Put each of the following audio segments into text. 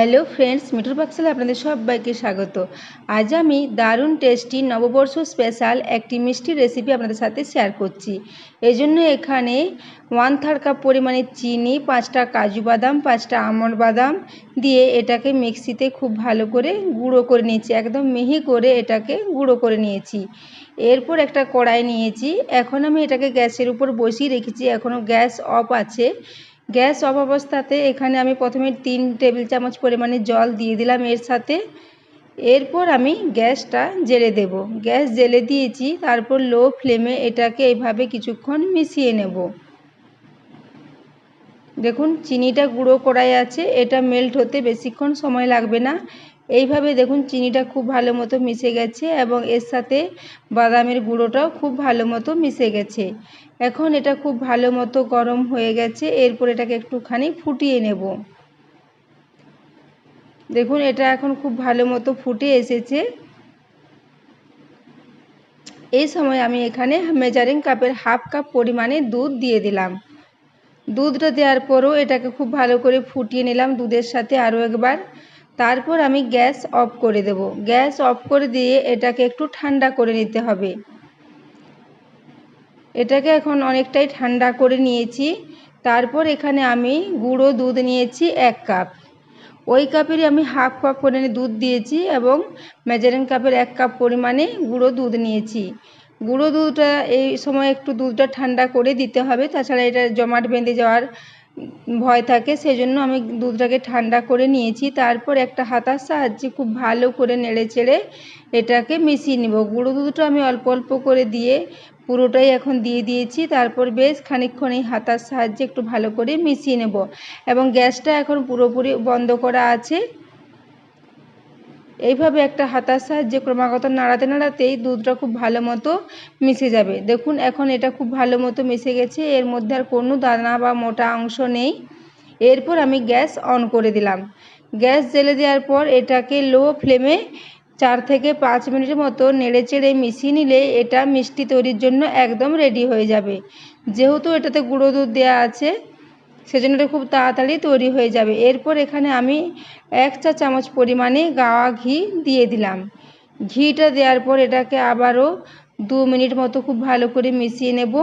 Hello friends মিঠুর পাকশালে আপনাদের সবাইকে স্বাগত। আজ আমি দারুণ টেস্টি নববর্ষ স্পেশাল একটি মিষ্টি রেসিপি আপনাদের সাথে শেয়ার করছি। এই জন্য এখানে ওয়ান থার্ড কাপ পরিমাণে চিনি, পাঁচটা কাজু বাদাম, পাঁচটা আমন্ড বাদাম দিয়ে এটাকে মিক্সিতে খুব ভালো করে গুঁড়ো করে নিয়েছি। একদম মিহি করে এটাকে গুঁড়ো করে নিয়েছি। এরপর একটা কড়াই নিয়েছি। এখন আমি এটাকে গ্যাসের উপর বসিয়ে রেখেছি। এখনও গ্যাস অফ আছে। গ্যাস অফ অবস্থাতে এখানে আমি প্রথমে তিন টেবিল চামচ পরিমাণে জল দিয়ে দিলাম এর সাথে। এরপর আমি গ্যাসটা জেলে দেব। গ্যাস জেলে দিয়েছি, তারপর লো ফ্লেমে এটাকে এইভাবে কিছুক্ষণ মিশিয়ে নেব। দেখুন, চিনিটা গুঁড়ো করাই আছে, এটা মেল্ট হতে বেশিক্ষণ সময় লাগবে না। এইভাবে দেখুন চিনিটা খুব ভালো মতো মিশে গেছে এবং এর সাথে বাদামের গুঁড়োটাও খুব ভালো মতো মিশে গেছে। এখন এটা খুব ভালো মতো গরম হয়ে গেছে, এরপর এটাকে একটুখানি ফুটিয়ে নেব। দেখুন এটা এখন খুব ভালো মতো ফুটে এসেছে। এই সময় আমি এখানে মেজারিং কাপের হাফ কাপ পরিমাণে দুধ দিয়ে দিলাম। দুধটা দেওয়ার পরও এটাকে খুব ভালো করে ফুটিয়ে নিলাম। দুধের সাথে আরও একবার তারপর আমি গ্যাস অফ করে দেব। গ্যাস অফ করে দিয়ে এটাকে একটু ঠান্ডা করে নিতে হবে। এটাকে এখন অনেকটাই ঠান্ডা করে নিয়েছি। তারপর এখানে আমি গুঁড়ো দুধ নিয়েছি এক কাপ। ওই কাপেরই আমি হাফ কাপ পরিমাণে দুধ দিয়েছি এবং মেজারিং কাপের এক কাপ পরিমাণে গুঁড়ো দুধ নিয়েছি। গুঁড়ো দুধটা এই সময় একটু দুধটা ঠান্ডা করে দিতে হবে। তাছাড়া এটা জমাট বেঁধে যাওয়ার ভয় থাকে সেই জন্য আমি দুধটাকে ঠান্ডা করে নিয়েছি। তারপর একটা হাতার সাহায্যে খুব ভালো করে নেড়ে চেড়ে এটাকে মিশিয়ে নেব। গুঁড়ো দুধটা আমি অল্প অল্প করে দিয়ে পুরোটাই এখন দিয়ে দিয়েছি। তারপর বেশ খানিকক্ষণ এই হাতার সাহায্যে একটু ভালো করে মিশিয়ে নেব। এবং গ্যাসটা এখন পুরোপুরি বন্ধ করা আছে। এইভাবে একটা হাতার সাহায্যে ক্রমাগত নাড়াতে নাড়াতেই দুধটা খুব ভালো মতো মিশে যাবে। দেখুন, এখন এটা খুব ভালো মতো মিশে গেছে, এর মধ্যে আর কোনো দানা বা মোটা অংশ নেই। এরপর আমি গ্যাস অন করে দিলাম। গ্যাস জেলে দেওয়ার পর এটাকে লো ফ্লেমে চার থেকে পাঁচ মিনিটের মতো নেড়ে চেড়ে মিশিয়ে নিলে এটা মিষ্টি তৈরির জন্য একদম রেডি হয়ে যাবে। যেহেতু এটাতে গুঁড়ো দুধ দেওয়া আছে সেজন্য এটা খুব তাড়াতাড়ি তৈরি হয়ে যাবে। এরপর এখানে আমি এক চা চামচ পরিমাণে গাওয়া ঘি দিয়ে দিলাম। ঘিটা দেওয়ার পর এটাকে আবারও দু মিনিট মতো খুব ভালো করে মিশিয়ে নেব।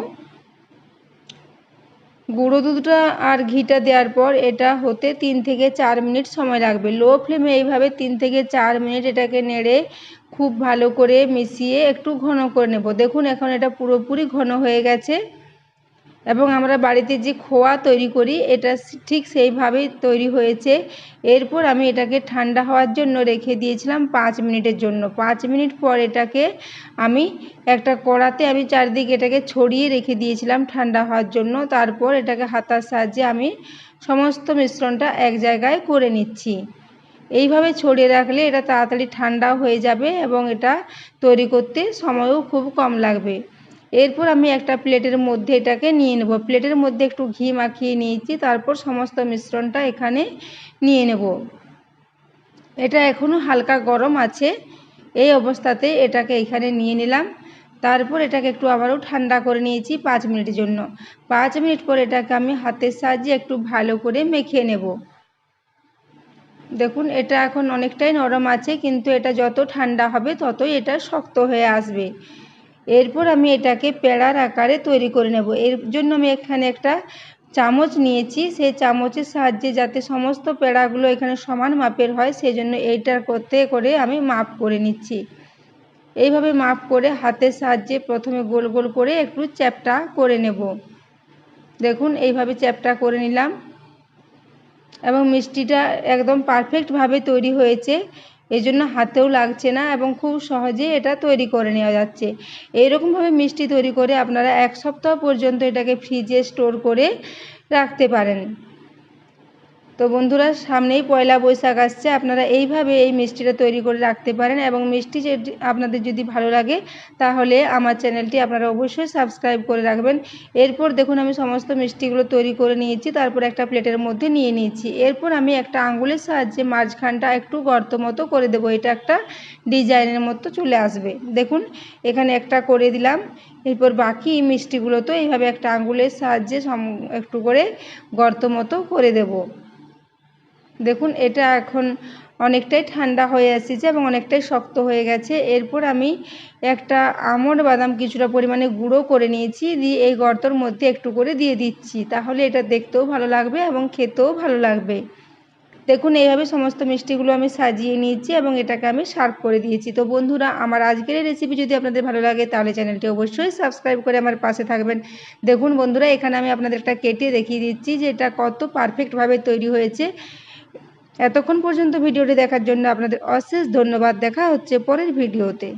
গুঁড়ো দুধটা আর ঘিটা দেওয়ার পর এটা হতে তিন থেকে চার মিনিট সময় লাগবে। লো ফ্লেমে এইভাবে তিন থেকে চার মিনিট এটাকে নেড়ে খুব ভালো করে মিশিয়ে একটু ঘন করে নেব। দেখুন, এখন এটা পুরোপুরি ঘন হয়ে গেছে। এবং আমরা বাড়িতে যে খোয়া তৈরি করি, এটা ঠিক সেইভাবেই তৈরি হয়েছে। এরপর আমি এটাকে ঠান্ডা হওয়ার জন্য রেখে দিয়েছিলাম পাঁচ মিনিটের জন্য। পাঁচ মিনিট পর এটাকে আমি একটা কড়াতে আমি চারদিকে এটাকে ছড়িয়ে রেখে দিয়েছিলাম ঠান্ডা হওয়ার জন্য। তারপর এটাকে হাতার সাহায্যে আমি সমস্ত মিশ্রণটা এক জায়গায় করে নিচ্ছি। এইভাবে ছড়িয়ে রাখলে এটা তাড়াতাড়ি ঠান্ডা হয়ে যাবে এবং এটা তৈরি করতে সময়ও খুব কম লাগবে। এরপর আমি একটা প্লেটের মধ্যে এটাকে নিয়ে নেব। প্লেটের মধ্যে একটু ঘি মাখিয়ে নিয়েছি, তারপর সমস্ত মিশ্রণটা এখানে নিয়ে নেব। এটা এখনও হালকা গরম আছে, এই অবস্থাতে এটাকে এখানে নিয়ে নিলাম। তারপর এটাকে একটু আবারও ঠান্ডা করে নিয়েছি পাঁচ মিনিটের জন্য। পাঁচ মিনিট পর এটাকে আমি হাতের সাহায্যে একটু ভালো করে মেখে নেব। দেখুন, এটা এখন অনেকটাই নরম আছে, কিন্তু এটা যত ঠান্ডা হবে ততই এটা শক্ত হয়ে আসবে। এরপর আমি এটাকে পেড়ার আকারে তৈরি করে নেব। এর জন্য আমি এখানে একটা চামচ নিয়েছি। সেই চামচের সাহায্যে যাতে সমস্ত পেড়াগুলো এখানে সমান মাপের হয় সেই জন্য এইটার করতে করে আমি মাপ করে নিচ্ছি। এইভাবে মাপ করে হাতের সাহায্যে প্রথমে গোল গোল করে একটু চ্যাপটা করে নেব। দেখুন, এইভাবে চ্যাপটা করে নিলাম। এবং মিষ্টিটা একদম পারফেক্টভাবে তৈরি হয়েছে। এই জন্য হাতেও লাগছে না এবং খুব সহজে এটা তৈরি করে নেওয়া যাচ্ছে। এরকমভাবে মিষ্টি তৈরি করে আপনারা এক সপ্তাহ পর্যন্ত এটাকে ফ্রিজে স্টোর করে রাখতে পারেন। তো বন্ধুরা, সামনেই পয়লা বৈশাখ আসছে। আপনারা এইভাবে এই মিষ্টিটা তৈরি করে রাখতে পারেন এবং মিষ্টি আপনাদের যদি ভালো লাগে, তাহলে আমার চ্যানেলটি আপনারা অবশ্যই সাবস্ক্রাইব করে রাখবেন। এরপর দেখুন, আমি সমস্ত মিষ্টিগুলো তৈরি করে নিয়েছি, তারপর একটা প্লেটের মধ্যে নিয়ে নিয়েছি। এরপর আমি একটা আঙ্গুলের সাহায্যে মাঝখানটা একটু গর্ত মতো করে দেবো। এটা একটা ডিজাইনের মতো চলে আসবে। দেখুন, এখানে একটা করে দিলাম। এরপর বাকি মিষ্টিগুলো তো এইভাবে একটা আঙ্গুলের সাহায্যে সম একটু করে গর্ত মতো করে দেবো। দেখুন, এটা এখন অনেকটাই ঠান্ডা হয়ে এসেছে এবং অনেকটাই শক্ত হয়ে গেছে। এরপর আমি একটা আমন্ড বাদাম কিছুটা পরিমাণে গুঁড়ো করে নিয়েছি, দিয়ে এই গর্তর মধ্যে একটু করে দিয়ে দিচ্ছি। তাহলে এটা দেখতেও ভালো লাগবে এবং খেতেও ভালো লাগবে। দেখুন, এইভাবে সমস্ত মিষ্টিগুলো আমি সাজিয়ে নিয়েছি এবং এটাকে আমি সার্ভ করে দিয়েছি। তো বন্ধুরা, আমার আজকের রেসিপি যদি আপনাদের ভালো লাগে, তাহলে চ্যানেলটি অবশ্যই সাবস্ক্রাইব করে আমার পাশে থাকবেন। দেখুন বন্ধুরা, এখানে আমি আপনাদের একটা কেটে দেখিয়ে দিচ্ছি যে এটা কত পারফেক্টভাবে তৈরি হয়েছে। এতক্ষণ পর্যন্ত ভিডিওটি দেখার জন্য আপনাদের অশেষ ধন্যবাদ। দেখা হচ্ছে পরের ভিডিওতে।